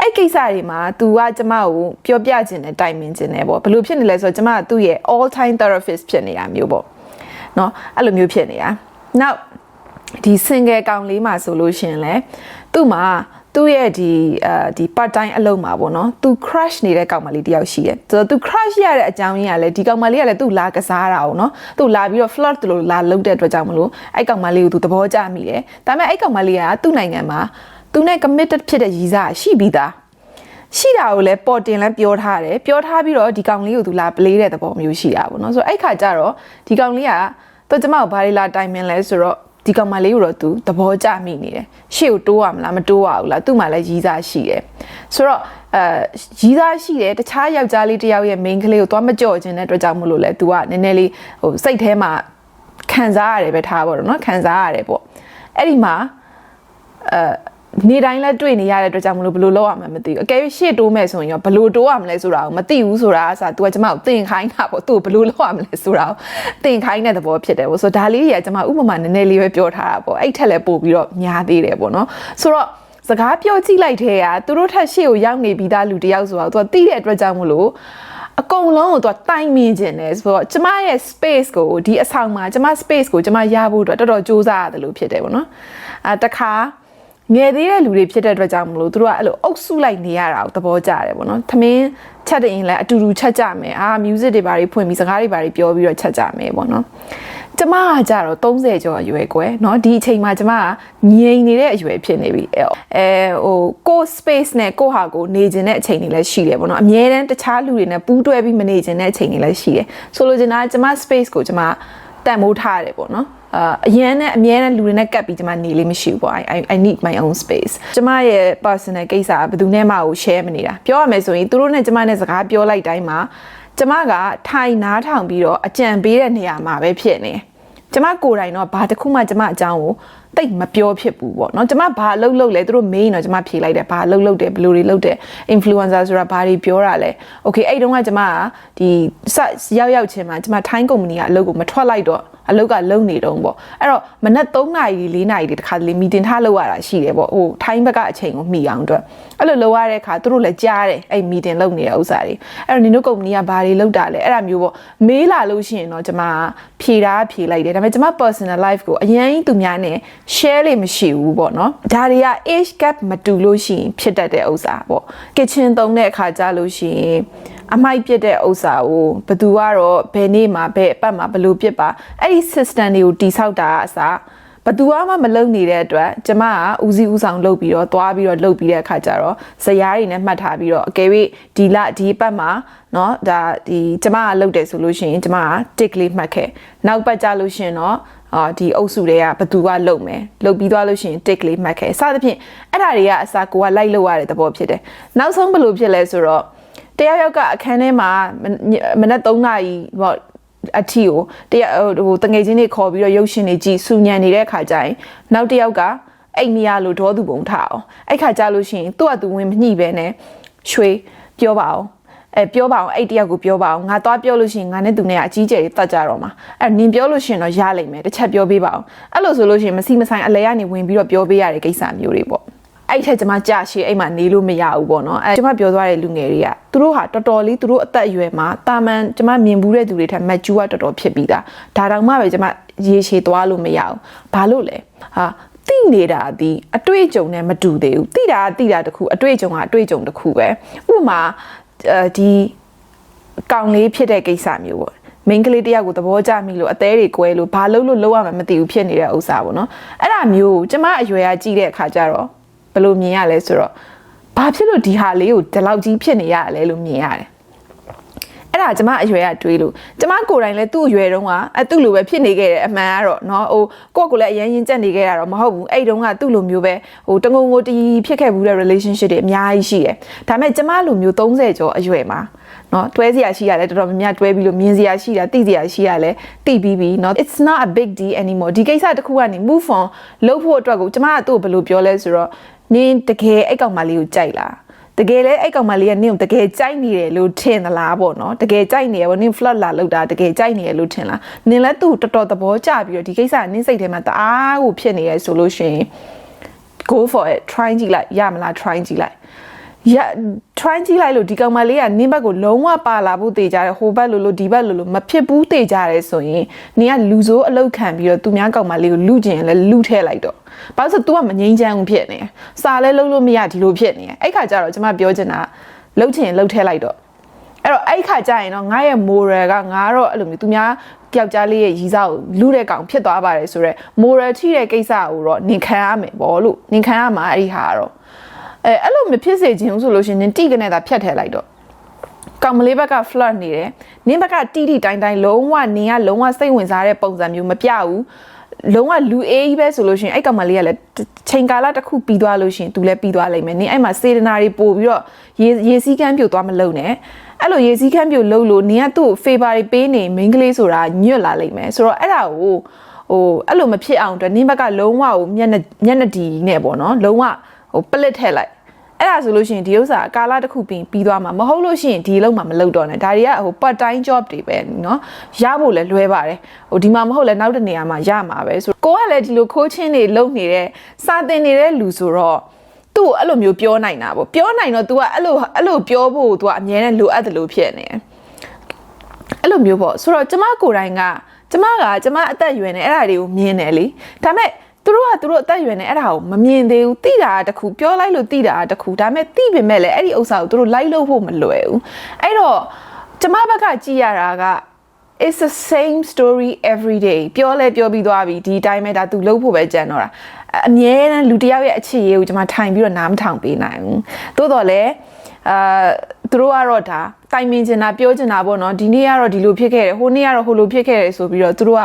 အဲ့ကိစ္စတွေမှာ तू ကကျမကိုပြောပြခြင်းနဲ့တိုင်ပင်ခြင်းနဲ့ပေါ့။ဘယ်လိုဖြစ်နေလဲဆိုတော့ကျမကသူ့ရဲ့ all time therapist ဖြစ်နေတာမျိုးပေါ့။နော်အဲ့လိုမျိုးဖြစ်နေတာ။နောက် ဒီ single ကောင်လေးမှာဆိုလို့ရှင်လဲသူ့မှာသူ့ရဲ့ဒီအာဒီ part time အလုပ်မှာပေါ့နော်သူ crush နေတဲ့ကောင်မလေးတယောက်ရှိတယ်ဆိုတော့သူ crush ရတဲ့အကြောင်းရင်းကလည်းဒီကောင်မလေးကလည်းသူ့လာကစားတာအောင်နော်သူ့လာပြီးတော့ flirt လို့လာလုပ်တဲ့အတွက်ကြောင့်မလို့အဲ့ကောင်မလေးကိုသူသဘောကျမိတယ်ဒါပေမဲ့အဲ့ကောင်မလေးကသူ့နိုင်ငံမှာသူနဲ့ committed ဖြစ်တဲ့ရည်စားရှိပြီးသားရှိတာကိုလည်းပေါ်တင်လည်းပြောထားတယ်ပြောထားပြီးတော့ဒီကောင်လေးကိုသူလာပလေးတဲ့သဘောမျိုးရှိတာပေါ့နော်ဆိုတော့အဲ့ခါကျတော့ဒီကောင်လေးကသူကျမကိုဘာလေးလာတိုင်မင်လဲဆိုတော့ ဒီကောင်မလေးကိုတော့ तू သဘောကျမိနေတယ်ရှေ့ကိုတိုးရမလားမတိုးရဘူးလားသူ့မှာလည်းရီးစားရှိတယ်ဆိုတော့အဲရီးစားရှိတယ်တခြားယောက်ျားလေးတစ်ယောက်ရဲ့ main ကလေးကိုသွားမကြော့ခြင်းတဲ့အတွက်ကြောင့်မလို့လဲ तू ကနည်းနည်းလေးဟိုစိတ်ထဲမှာခံစားရတယ်ပဲထားပါတော့เนาะခံစားရတယ်ပေါ့အဲ့ဒီမှာအဲ နေတိုင်းလဲတွေ့နေရတဲ့အတွက်ကြောင့်မလို့ဘယ်လိုလုပ်ရမှန်းမသိဘူးအကယ်၍ရှေ့တိုးမဲ့ဆိုရင်ရောဘယ်လိုတိုးရမလဲဆိုတာကိုမသိဘူးဆိုတာအစား तू ကကျမကိုသင်ခိုင်းတာပေါ့ तू ဘယ်လိုလုပ်ရမလဲဆိုတာကိုသင်ခိုင်းတဲ့သဘောဖြစ်တယ်ပေါ့ဆိုတော့ဒါလေးတွေကကျမဥပမာနည်းနည်းလေးပဲပြောထားတာပေါ့အဲ့ထက်လည်းပို့ပြီးတော့များသေးတယ်ပေါ့နော်ဆိုတော့စကားပြောကြည့်လိုက်တဲ့ကသူတို့ထက်ရှေ့ကိုရောက်နေပြီးသားလူတယောက်ဆိုတော့ तू ကသိတဲ့အတွက်ကြောင့်မလို့အကုန်လုံးကိုသူကတိုင်မြင်ခြင်းတယ်ဆိုတော့ကျမရဲ့ space ကိုဒီအဆောင်မှာကျမ space ကိုကျမရဖို့အတွက်တော်တော်စူးစမ်းရတယ်လို့ဖြစ်တယ်ပေါ့နော်အဲတခါ ငယ်သေးတဲ့လူတွေဖြစ်တဲ့အတွက်ကြောင့်မလို့သူတို့ကအဲ့လိုအုပ်စုလိုက်နေရတာကိုသဘောကျတယ်ပေါ့နော်သမင်းချက်တဲ့ရင်လည်းအတူတူချက်ကြမယ်အာ music တွေဘာတွေဖွင့်ပြီးစကားတွေဘာတွေပြောပြီးတော့ချက်ကြမယ်ပေါ့နော်ကျမကကြတော့30ကျော်အရွယ်ကွယ်เนาะဒီအချိန်မှာကျမကငြိမ်နေတဲ့အရွယ်ဖြစ်နေပြီအဲဟိုကို space နဲ့ကိုဟာကိုနေခြင်းတဲ့အချိန်တွေလည်းရှိတယ်ပေါ့နော်အများတန်းတခြားလူတွေနဲ့ပူးတွဲပြီးမနေခြင်းတဲ့အချိန်တွေလည်းရှိတယ်ဆိုလိုချင်တာကကျမ space ကိုကျမတန်မိုးထားရတယ်ပေါ့နော် အာအရန်နဲ့အမြဲတမ်းလူတွေနဲ့ကပ်ပြီးကျမနေလေးမရှိဘူးပေါ့ I I need my own space ကျမရဲ့ personal ကိစ္စဘယ်သူနဲ့မှကို share မနေတာပြောရမယ်ဆိုရင်သူတို့နဲ့ကျမနဲ့စကားပြောလိုက်တိုင်းမှာကျမကထိုင်နားထောင်ပြီးတော့အကြံပေးတဲ့နေရာမှာပဲဖြစ်နေကျမကိုယ်တိုင်တော့ဘာတစ်ခုမှကျမအကြောင်းကို တိတ်မပြောဖြစ်ဘူးပေါ့နော်ကျမဘာအလုပ်လုပ်လဲသူတို့ main တော့ကျမဖြေလိုက်တယ်ဘာအလုပ်လုပ်တယ်ဘယ်လိုတွေလုပ်တယ် influencer ဆိုတာဘာတွေပြောတာလဲ okay အဲ့တုန်းကကျမကဒီစရောက်ရောက်ချင်းမှာကျမထိုင်းကုမ္ပဏီကအလုပ်ကိုမထွက်လိုက်တော့အလုပ်ကလုံနေတော့ပေါ့အဲ့တော့မနက်3နာရီ4နာရီတခါတလေမီတင်ထားလုပ်ရတာရှိတယ်ပေါ့ဟိုထိုင်းဘက်ကအချိန်ကိုမှီအောင်အတွက်အဲ့လိုလုပ်ရတဲ့အခါသူတို့လည်းကြားတယ်အဲ့မီတင်လုပ်နေတဲ့ဥစ္စာတွေအဲ့တော့နင်တို့ကုမ္ပဏီကဘာတွေလုပ်တာလဲအဲ့ဒါမျိုးပေါ့မေးလာလို့ရှိရင်တော့ကျမဖြေတာဖြေလိုက်တယ်ဒါပေမဲ့ကျမ personal life ကိုအရင်သူများနဲ့ share လေးမရှိဘူးပေါ့နော်ဒါတွေက age gap မတူလို့ရှိရင်ဖြစ်တတ်တဲ့ဥစ္စာပေါ့ kitchen သုံးတဲ့အခါကြာလို့ရှိရင်အမိုက်ပြစ်တဲ့ဥစ္စာကိုဘသူကတော့ဘယ်နေ့မှာဘယ်အပတ်မှာဘလို့ပြစ်ပါအဲ့ဒီ system တွေကိုတိဆောက်တာအစား ဘသူမှမလုံနေတဲ့အတွက်ကျမကဦးစီးဦးဆောင်လုပ်ပြီးတော့သွားပြီးတော့လုပ်ပြီးတဲ့အခါကျတော့ဇယားတွေနဲ့မှတ်ထားပြီးတော့အကယ်၍ဒီလဒီပတ်မှာเนาะဒါဒီကျမကလုပ်တယ်ဆိုလို့ရှိရင်ကျမက tick လေးမှတ်ခဲ့နောက်ပတ်ကြလို့ရှိရင်တော့အာဒီအုပ်စုတွေကဘသူကလုံမယ်လုံပြီးသွားလို့ရှိရင် tick လေးမှတ်ခဲ့စသဖြင့်အဲ့ဒါတွေကအစားကိုကလိုက်လို့ရတဲ့သဘောဖြစ်တယ်နောက်ဆုံးဘယ်လိုဖြစ်လဲဆိုတော့တယောက်ယောက်ကအခန်းထဲမှာမနက်3နာရီဟော အထီကိုတရဟိုတငယ်ချင်းတွေခေါ်ပြီးတော့ရုပ်ရှင်တွေကြည့်စူညံနေတဲ့အခါကျရင်နောက်တစ်ယောက်ကအိမ်မရလို့ဒေါသူပုံထားအောင်အဲ့ခါကြလို့ရှိရင်သူ့အတူဝင်မညှိပဲနဲ့ရွှေပြောပါအောင်အဲပြောပါအောင်အဲ့တယောက်ကိုပြောပါအောင်ငါသွားပြောလို့ရှိရင်ငါနဲ့သူနဲ့အကြီးကျယ်တွေတတ်ကြတော့မှာအဲ့နင်ပြောလို့ရှိရင်တော့ရလိမ့်မယ်တစ်ချက်ပြောပေးပါအောင်အဲ့လိုဆိုလို့ရှိရင်မစီမဆိုင်အလဲကနေဝင်ပြီးတော့ပြောပေးရတဲ့ကိစ္စမျိုးတွေပေါ့ အဲ့ထက်ကျွန်မကြာရှည်အိမ်မှာနေလို့မရဘူးပေါ့နော်အဲကျွန်မပြောသွားတဲ့လူငယ်တွေကသူတို့ဟာတော်တော်လေးသူတို့အသက်အရွယ်မှာတာမန်ကျွန်မမြင်ဘူးတဲ့သူတွေထက်မက်ကျူးကတော်တော်ဖြစ်ပြီးသားဒါတောင်မှပဲကျွန်မရေရှည်သွားလို့မရဘူးဘာလို့လဲဟာသိနေတာဒီအတွေ့အကြုံနဲ့မတူသေးဘူးသိတာကသိတာတခုအတွေ့အကြုံကအတွေ့အကြုံတခုပဲဥပမာအဲဒီကောင်လေးဖြစ်တဲ့ကိစ္စမျိုးပေါ့မိန်းကလေးတယောက်ကိုသဘောကျမိလို့အသေးတွေကွဲလို့ဘာလို့လို့လောက်ရမှမသိဘူးဖြစ်နေတဲ့ဥစ္စာပေါ့နော်အဲ့ဒါမျိုးကျမအရွယ်ကကြည့်တဲ့အခါကျတော့ ဘယ်လိုမြင်ရလဲဆိုတော့ဘာဖြစ်လို့ဒီဟာလေးကိုဒီလောက်ကြီးဖြစ်နေရလဲလို့မြင်ရတယ်အဲ့ဒါကျမအရွယ်ကတွေးလို့ကျမကိုယ်တိုင်လည်းသူ့အရွယ်တုန်းကအသူ့လိုပဲဖြစ်နေခဲ့တယ်အမှန်ကတော့เนาะဟိုကိုယ့်ကိုယ်လည်းအရင်ရင်ကြက်နေခဲ့တာတော့မဟုတ်ဘူးအဲ့တုန်းကသူ့လိုမျိုးပဲဟိုတငုံငိုတီဖြစ်ခဲ့ဘူးတဲ့ relationship တွေအများကြီးရှိတယ်ဒါပေမဲ့ကျမလိုမျိုး30ကျော်အရွယ်မှာเนาะတွဲစရာရှိရတယ်တော်တော်များများတွဲပြီးလို့မြင်စရာရှိတာသိစရာရှိရလဲသိပြီးပြီเนาะ it's not a big deal anymore ဒီကိစ္စတစ်ခုကနေ move on လုပ်ဖို့အတွက်ကိုကျမကသူ့ကိုဘယ်လိုပြောလဲဆိုတော့ နင်းတကယ်အဲ့ကောင်မလေးကိုကြိုက်လားတကယ်လဲအဲ့ကောင်မလေးကနင့်ကိုတကယ်ကြိုက်နေတယ်လို့ထင်သလားပေါ့နော်တကယ်ကြိုက်နေရပေါ့နင့် flirt လာလောက်တာတကယ်ကြိုက်နေရလို့ထင်လားနင်လဲသူ့တော်တော်သဘောကျပြီးတော့ဒီကိစ္စကနင့်စိတ်ထဲမှာတအားကိုဖြစ်နေရဲဆိုလို့ရှိရင် go for it try ကြည့်လိုက်ရမလား try ကြည့်လိုက် ရ try ကြည့်လိုက်လို့ဒီကောင်မလေးကနင်းဘက်ကိုလုံးဝပါလာဖို့တေးကြတယ်ဟိုဘက်လိုလိုဒီဘက်လိုလိုမဖြစ်ဘူးတေးကြတယ်ဆိုရင်နင်ကလူဆိုးအလောက်ခံပြီးတော့သူများကောင်မလေးကိုလူကျင်လဲလူထဲလိုက်တော့ဘာလို့ဆို तू ကမငိမ့်ချမ်းဘူးဖြစ်နေစာလဲလုံးလို့မရဒီလိုဖြစ်နေအဲ့ခါကျတော့ကျွန်မပြောချင်တာလှုပ်ချင်လှုပ်ထဲလိုက်တော့အဲ့တော့အဲ့ခါကျရင်တော့ငါရဲ့ moral ကငါတော့အဲ့လိုမျိုးသူများယောက်ျားလေးရဲ့ရီးစားကိုလူတဲ့ကောင်ဖြစ်သွားပါတယ်ဆိုတော့ moral ထိတဲ့ကိစ္စကိုတော့နင်ခံရမယ်ပေါ့လို့နင်ခံရမှာအဲ့ဒီဟာကတော့ အဲအဲ့လိုမဖြစ်စေချင်ဘူးဆိုလို့ရှိရင်နင်တိကနေသာဖြတ်ထဲလိုက်တော့ကောင်မလေးဘက်က flirt နေတယ်နင်းဘက်ကတီတီတိုင်းတိုင်းလုံးဝနင်ကလုံးဝစိတ်ဝင်စားတဲ့ပုံစံမျိုးမပြဘူးလုံးဝလူအေးကြီးပဲဆိုလို့ရှိရင်အဲ့ကောင်မလေးကလည်းချိန်ကာလတစ်ခုပြီးသွားလို့ရှိရင် तू လည်းပြီးသွားလိမ့်မယ်နင်အဲ့မှာစေတနာတွေပို့ပြီးတော့ရေရေစည်းကမ်းပြို့သွားမလုံနဲ့အဲ့လိုရေစည်းကမ်းပြို့လုံလို့နင်ကသူ့ favor တွေပေးနေမိန်းကလေးဆိုတာညွတ်လာလိမ့်မယ်ဆိုတော့အဲ့ဒါကိုဟိုအဲ့လိုမဖြစ်အောင်အတွက်နင်းဘက်ကလုံးဝဟိုမျက်နှာမျက်နှာဒီနဲ့ပေါ့နော်လုံးဝဟိုပလစ်ထည့်လိုက် အဲ့ဒါဆိုလို့ရှိရင်ဒီဥစ္စာကာလတစ်ခုပြီးပြီးသွားမှာမဟုတ်လို့ရှိရင်ဒီအလုပ်မှာမလုပ်တော့နဲ့ဒါတွေကဟို part time job တွေပဲเนาะရဖို့လည်းလွဲပါတယ်ဟိုဒီမှာမဟုတ်လဲနောက်တစ်နေရာမှာရမှာပဲဆိုကိုကလည်းဒီလို coaching တွေလုပ်နေတဲ့စာသင်နေတဲ့လူဆိုတော့သူ့အဲ့လိုမျိုးပြောနိုင်တာပေါ့ပြောနိုင်တော့ तू ကအဲ့လိုအဲ့လိုပြောဖို့ तू ကအမြဲတမ်းလိုအပ်တယ်လို့ဖြစ်နေတယ်အဲ့လိုမျိုးပေါ့ဆိုတော့ကျမကိုယ်တိုင်ကကျမကကျမအသက်အရွယ်နဲ့အဲ့ဒါတွေကိုမြင်တယ်လေဒါပေမဲ့ သူတို့ကသူတို့အသက်အရွယ်နဲ့အဲ့ဒါကိုမမြင်သေးဘူးသိတာတခုပြောလိုက်လို့သိတာတခုဒါပေမဲ့သိပေမဲ့လည်းအဲ့ဒီဥစ္စာကိုသူတို့လိုက်လို့ဖို့မလွယ်ဘူးအဲ့တော့ကျမဘက်ကကြည့်ရတာက it's the same story every day ပြောလဲပြောပြီးသွားပြီဒီအတိုင်းပဲဒါသူလုပ်ဖို့ပဲကြံတော့တာအမြဲတမ်းလူတစ်ယောက်ရဲ့အခြေရေးကိုကျွန်မထိုင်ပြီးတော့နားမထောင်ပေးနိုင်ဘူးသို့တော်လည်းအာသူတို့ကတော့ဒါတိုင်ပင်ချင်တာပြောချင်တာပေါ့နော်ဒီနေ့ကတော့ဒီလိုဖြစ်ခဲ့တယ်ဟိုနေ့ကတော့ဟိုလိုဖြစ်ခဲ့တယ်ဆိုပြီးတော့သူတို့က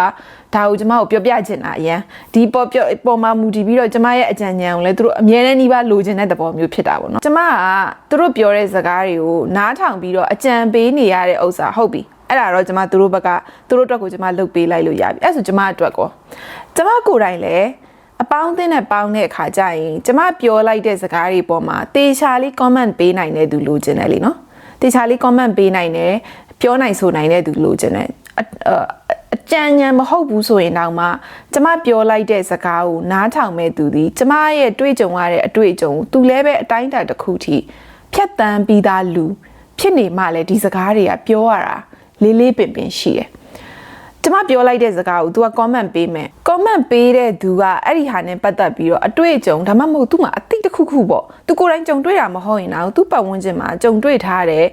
ဒါကိုကျမကိုပြောပြချင်တာအရန်ဒီပေါ်ပြောပေါ်မှာမူတည်ပြီးတော့ကျမရဲ့အကြံဉာဏ်ကိုလည်းသူတို့အမြဲတမ်းနှီးပါလိုချင်တဲ့သဘောမျိုးဖြစ်တာပေါ့နော်ကျမကသူတို့ပြောတဲ့စကားတွေကိုနားထောင်ပြီးတော့အကြံပေးနေရတဲ့ဥစ္စာဟုတ်ပြီအဲ့ဒါတော့ကျမသူတို့ဘက်ကသူတို့အတွက်ကိုကျမလုပ်ပေးလိုက်လို့ရပြီအဲ့ဆိုကျမအတွက်ကောကျမကိုယ်တိုင်လည်းအပေါင်းအသင်းနဲ့ပေါင်းတဲ့အခါကျရင်ကျမပြောလိုက်တဲ့စကားတွေပေါ်မှာတေချာလေး comment ပေးနိုင်တဲ့သူလိုချင်တယ်လीနော်တေချာလေး comment ပေးနိုင်တယ်ပြောနိုင်ဆိုနိုင်တဲ့သူလိုချင်တယ် အကြံဉာဏ်မဟုတ်ဘူးဆိုရင်တော့မှကျမပြောလိုက်တဲ့စကားကိုနားထောင်မဲ့သူဒီကျမရဲ့တွေးကြုံရတဲ့အတွေ့အကြုံသူလည်းပဲအတိုင်းအတာတစ်ခုထိဖြတ်တန်းပြီးသားလူဖြစ်နေမှလည်းဒီစကားတွေကပြောရတာလေးလေးပင်ပင်ရှိတယ်ကျမပြောလိုက်တဲ့စကားကို तू က comment ပေးမယ် comment ပေးတဲ့သူကအဲ့ဒီဟာနဲ့ပတ်သက်ပြီးတော့အတွေ့အကြုံဒါမှမဟုတ် तू မှာအသိတစ်ခုခုပေါ့ तू ကိုယ်တိုင်ကြုံတွေ့တာမဟုတ်ရင်တော့ तू ပတ်ဝန်းကျင်မှာကြုံတွေ့ထားတဲ့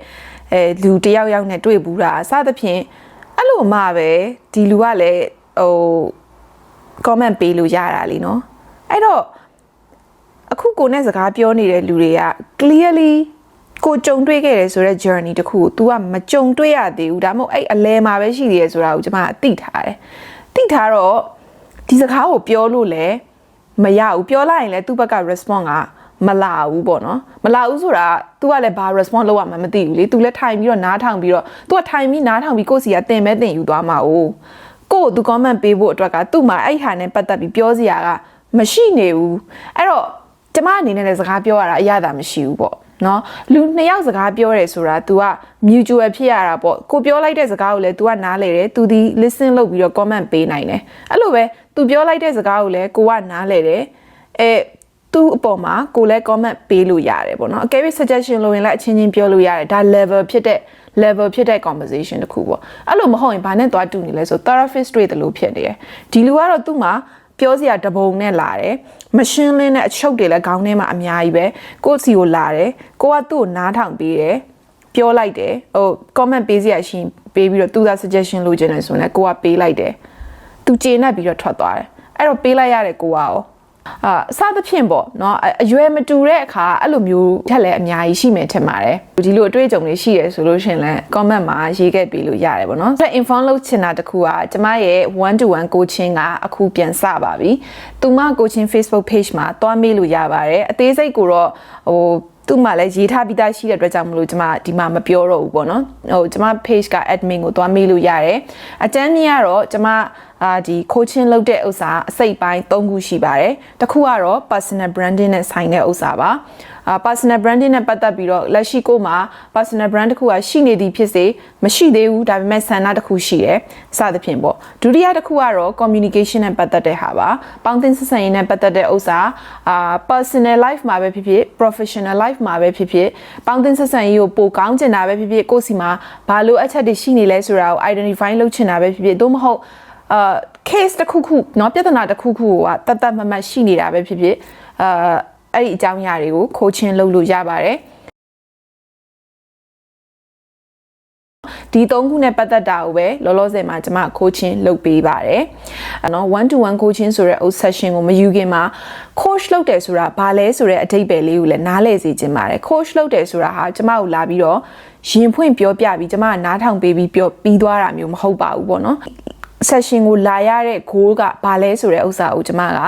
အဲလူတယောက်ယောက်နဲ့တွေ့ဘူးတာအစသဖြင့် အဲ့လိုမှပဲဒီလူကလည်းဟို comment ပေးလို့ရတာလीနော်အဲ့တော့အခုကိုနဲ့စကားပြောနေတဲ့လူတွေက clearly ကိုကြုံတွေ့ခဲ့တယ်ဆိုတော့ journey တခုကို तू ကမကြုံတွေ့ရသေးဘူးဒါမှမဟုတ်အဲ့အလဲမှာပဲရှိသေးတယ်ဆိုတာကိုကျွန်မသိထားတယ်သိထားတော့ဒီစကားကိုပြောလို့လည်းမရဘူးပြောလိုက်ရင်လည်းသူ့ဘက်က response က မလာဘူးပေါ့နော်မလာဘူးဆိုတာ तू ကလည်းဘာ response လုပ်ရမှမသိဘူးလေ तू လည်းထိုင်ပြီးတော့နားထောင်ပြီးတော့ तू ကထိုင်ပြီးနားထောင်ပြီးကိုယ့်စီကတင်မဲတင်ယူသွားမှာ哦ကို့ तू comment ပေးဖို့အတွက်ကသူ့မှာအဲ့ဟာနဲ့ပတ်သက်ပြီးပြောစရာကမရှိနေဘူးအဲ့တော့ကျမအနေနဲ့လည်းစကားပြောရတာအရသာမရှိဘူးပေါ့နော်လူနှစ်ယောက်စကားပြောတယ်ဆိုတာ तू က mutual ဖြစ်ရတာပေါ့ကိုပြောလိုက်တဲ့စကားကိုလည်း तू ကနားလေတယ် तू ဒီ listen လုပ်ပြီးတော့ comment ပေးနိုင်တယ်အဲ့လိုပဲ तू ပြောလိုက်တဲ့စကားကိုလည်းကိုကနားလေတယ်အဲ သူ့အပေါ်မှာကိုလည်း comment ပေးလို့ရတယ်ပေါ့နော်အကယ်၍ suggestion လို့ရင်လည်းအချင်းချင်းပြောလို့ရတယ်ဒါ level ဖြစ်တဲ့ level ဖြစ်တဲ့ conversation တခုပေါ့အဲ့လိုမဟုတ်ရင်ဘာနဲ့သွားတူနေလဲဆို therapist တွေ့တယ်လို့ဖြစ်နေတယ်ဒီလူကတော့သူ့မှာပြောစရာတပုံနဲ့လာတယ်မရှင်းလင်းတဲ့အချုပ်တွေလည်းခေါင်းထဲမှာအများကြီးပဲကိုယ့်စီကိုလာတယ်ကိုကသူ့ကိုနားထောင်ပေးတယ်ပြောလိုက်တယ်ဟို comment ပေးစရာရှင်ပေးပြီးတော့သူသာ suggestion လိုချင်တယ်ဆိုရင်လည်းကိုကပေးလိုက်တယ်သူကျေနပ်ပြီးတော့ထွက်သွားတယ်အဲ့တော့ပေးလိုက်ရတဲ့ကိုကရော အာစသဖြင့်ပေါ့เนาะအရွယ်မတူတဲ့အခါအဲ့လိုမျိုးထက်လည်းအများကြီးရှိမယ်ထင်ပါတယ်ဒီလိုအတွေ့အကြုံတွေရှိရဆိုလို့ရှင်လဲ comment မှာရေးခဲ့ပေးလို့ရတယ်ပေါ့နော်ဆက် inform လုပ်ချင်တာတခုကကျမရဲ့ one to one coaching ကအခုပြန်စပါပြီသူမ coaching Facebook page မှာတွားမေးလို့ရပါတယ်အသေးစိတ်ကိုတော့ဟိုသူ့မှာလည်းရေးထားပြီးသားရှိတဲ့အတွက်ကြောင့်မလို့ကျွန်မဒီမှာမပြောတော့ဘူးပေါ့နော်ဟိုကျွန်မ page က admin ကိုသွားမေးလို့ရတယ်အကျန်းမြင်ကတော့ကျွန်မ အာဒီ coaching လုပ်တဲ့ဥစ္စာအစိတ်ပိုင်း၃ခုရှိပါတယ်တစ်ခုကတော့ personal branding နဲ့ဆိုင်တဲ့ဥစ္စာပါအာ personal branding နဲ့ပတ်သက်ပြီးတော့လက်ရှိကိုမှာ personal brand တစ်ခုကရှိနေသည်ဖြစ်စေမရှိသေးဘူးဒါပေမဲ့ဆန္ဒတစ်ခုရှိတယ်စသဖြင့်ပေါ့ဒုတိယတစ်ခုကတော့ communication နဲ့ပတ်သက်တဲ့ဟာပါပေါင်းသင်းဆက်ဆံရေးနဲ့ပတ်သက်တဲ့ဥစ္စာအာ personal life မှာပဲဖြစ်ဖြစ် professional life မှာပဲဖြစ်ဖြစ်ပေါင်းသင်းဆက်ဆံရေးကိုပိုကောင်းကျင်တာပဲဖြစ်ဖြစ်ကိုယ့်စီမှာဘာလို့အချက်တွေရှိနေလဲဆိုတာကို identify လုပ်ချင်တာပဲဖြစ်ဖြစ်သို့မဟုတ် အာ case တစ်ခုခုเนาะပြဿနာတစ်ခုခုကတတ်တတ်မမတ်ရှိနေတာပဲဖြစ်ဖြစ်အာအဲ့ဒီအကြောင်းအရာတွေကိုခိုးချင်းလုပ်လို့ရပါတယ်ဒီသုံးခုနဲ့ပတ်သက်တာကိုပဲလောလောဆယ်မှာကျွန်မ coaching လုပ်ပေးပါတယ်။အဲနော် one to one coaching ဆိုတဲ့ session ကိုမယူခင်မှာ coach လုပ်တယ်ဆိုတာဘာလဲဆိုတဲ့အဓိပ္ပာယ်လေးကိုလည်းနားလည်စေချင်ပါတယ်။ coach လုပ်တယ်ဆိုတာဟာကျွန်မကိုလာပြီးတော့ရင်ဖွင့်ပြောပြပြီးကျွန်မကနားထောင်ပေးပြီးပြောပြီးသွားတာမျိုးမဟုတ်ပါဘူးပေါ့နော်။ session ကိုလာရတဲ့ goal ကဘာလဲဆိုတဲ့ဥစ္စာကိုကျမက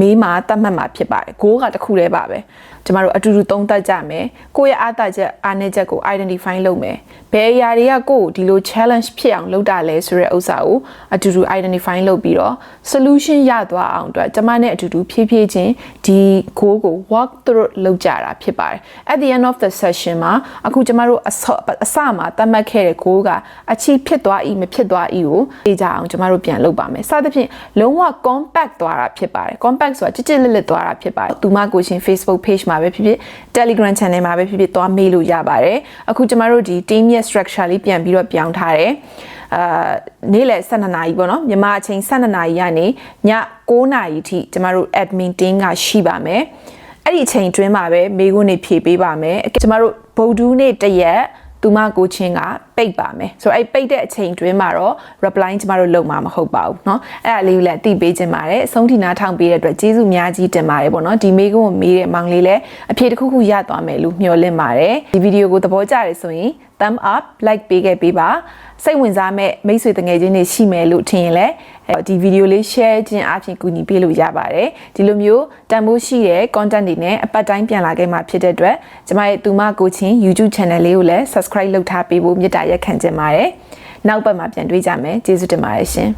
မေးမှာတတ်မှတ်မှာဖြစ်ပါတယ် goal ကတစ်ခုတည်းပါပဲ ကျမတို့အတူတူသုံးသပ်ကြမယ်ကိုယ့်ရဲ့အားသာချက်အားနည်းချက်ကို identify လုပ်မယ်ဘယ်အရာတွေကကိုယ့်ကိုဒီလို challenge ဖြစ်အောင်လုပ်တာလဲဆိုတဲ့ဥစ္စာကိုအတူတူ identify လုပ်ပြီးတော့ solution ရသွားအောင်အတွက်ကျမနဲ့အတူတူဖြည်းဖြည်းချင်းဒီ goal ကို walk through လုပ်ကြတာဖြစ်ပါတယ် at the end of the session မှာအခုကျမတို့အစအစမှာသတ်မှတ်ခဲ့တဲ့ goal ကအချီဖြစ်သွား၏မဖြစ်သွား၏ကိုသိကြအောင်ကျမတို့ပြန်လုပ်ပါမယ်စသဖြင့်လုံးဝ compact သွားတာဖြစ်ပါတယ် compact ဆိုတာကြစ်ကြစ်လစ်လစ်သွားတာဖြစ်ပါတယ်သူမကိုရှင် Facebook page မှာပဲဖြစ်ဖြစ် Telegram channel မှာပဲဖြစ်ဖြစ်သွားမေးလို့ရပါတယ်အခုကျမတို့ဒီ team ရဲ့ structure လေးပြန်ပြီးတော့ပြောင်းထားတယ်အာနေ့လယ်12နာရီပေါ့နော်မြန်မာအချိန်12နာရီကနေည9နာရီထိကျမတို့ admin team ကရှိပါမယ်အဲ့ဒီအချိန်တွင်းမှာပဲမေးခွန်းတွေဖြေပေးပါမယ်ကျမတို့ဗုဒ္ဓနေ့တရက် သူမကိုချင်းကပိတ်ပါမယ်ဆိုတော့အဲ့ပိတ်တဲ့အချိန်တွင်းမှာတော့ reply ကျမတို့လုပ်မှာမဟုတ်ပါဘူးเนาะအဲ့ဒါလေးကိုလည်းအသိပေးခြင်းပါတယ်အဆုံးထိနားထောင်ပေးတဲ့အတွက်ကျေးဇူးအများကြီးတင်ပါတယ်ပေါ့เนาะဒီမေးခွန်းကိုမေးတဲ့မောင်လေးလည်းအဖြေတစ်ခုခုရသွားမယ်လို့မျှော်လင့်ပါတယ်ဒီဗီဒီယိုကိုသဘောကျတယ်ဆိုရင် thumb up like ပေးခဲ့ပေးပါစိတ်ဝင်စားမဲ့မိတ်ဆွေတငယ်ချင်းတွေရှိမယ်လို့ထင်ရင်လည်း ဒီဗီဒီယိုလေး share ခြင်းအပြင်ကူညီပေးလို့ရပါတယ်ဒီလိုမျိုးတန်ဖိုးရှိတဲ့ content တွေနဲ့အပတ်တိုင်းပြန်လာခဲ့မှာဖြစ်တဲ့အတွက်ကျမရဲ့သူမကိုချင်း YouTube channel လေးကိုလည်း subscribe လုပ်ထားပေးဖို့မေတ္တာရက်ခံချင်ပါတယ်နောက်ပတ်မှာပြန်တွေ့ကြမယ်ကျေးဇူးတင်ပါတယ်ရှင်